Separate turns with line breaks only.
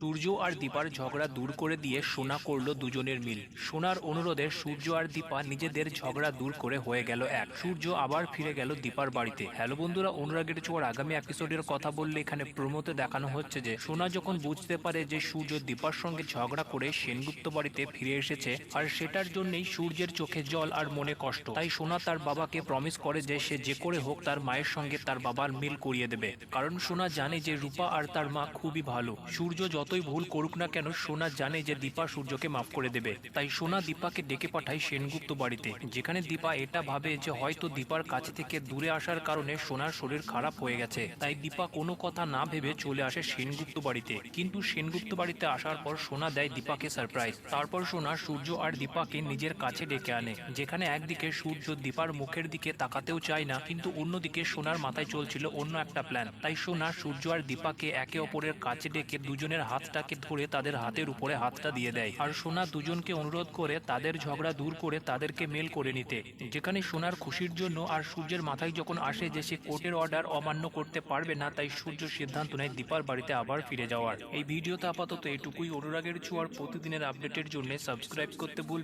সূর্য আর দীপার ঝগড়া দূর করে দিয়ে সোনা করল দুজনের মিল। সোনার অনুরোধে সূর্য আর দীপা নিজেদের ঝগড়া দূর করে হয়ে গেল এক। সূর্য আবার ফিরে গেল দীপার বাড়িতে। হ্যালো বন্ধুরা, অনুরাগের ছোঁয়ার আগামী এপিসোডের কথা বললে এখানে প্রমোতে দেখানো হচ্ছে যে, সোনা যখন বুঝতে পারে যে সূর্য দীপার সঙ্গে ঝগড়া করে সেনগুপ্ত বাড়িতে ফিরে এসেছে, আর সেটার জন্যই সূর্যের চোখে জল আর মনে কষ্ট। তাই সোনা তার বাবাকে প্রমিস করে যে, সে যে করে হোক তার মায়ের সঙ্গে তার বাবার মিল করিয়ে দেবে। কারণ সোনা জানে যে রূপা আর তার মা খুবই ভালো। সূর্য যতই ভুল করুক না কেন, সোনা জানে যে দীপা সূর্যকে মাফ করে দেবে। তাই সোনা দীপাকে ডেকে পাঠায় সেনগুপ্ত বাড়িতে, যেখানে দীপা এটা ভাবে যে হয়তো দীপার কাছে থেকে দূরে আসার কারণে সোনার শরীর খারাপ হয়ে গেছে। তাই দীপা কোনো কথা না ভেবে চলে আসে সেনগুপ্ত বাড়িতে। কিন্তু সেনগুপ্ত বাড়িতে আসার পর সোনা দেয় দীপাকে সারপ্রাইজ তারপর সোনা সূর্য আর দীপাকে নিজের কাছে ডেকে আনে, যেখানে একদিকে সূর্য দীপার মুখের দিকে তাকাতেও চায় না, কিন্তু অন্যদিকে সোনার মাথায় চলছিল অন্য একটা প্ল্যান তাই সোনা সূর্য আর দীপাকে একে অপরের কাছে ডেকে দুজনের হাতটাকে ধরে তাদের হাতের উপরে হাতটা দিয়ে দেয়। আর সোনা দুজনকে অনুরোধ করে তাদের ঝগড়া দূর করে তাদেরকে মেল করে নিতে। যেখানে সোনার খুশির জন্য আর সূর্যের মাথায় যখন আসে যে সে কোর্টের অর্ডার অমান্য করতে পারবে না, তাই সূর্য সিদ্ধান্ত নেয় দীপার বাড়িতে আবার ফিরে যাওয়ার। এই ভিডিওতে আপাতত এটুকুই। অনুরাগের ছোঁয়ার প্রতিদিনের আপডেটের জন্য সাবস্ক্রাইব করতে ভুল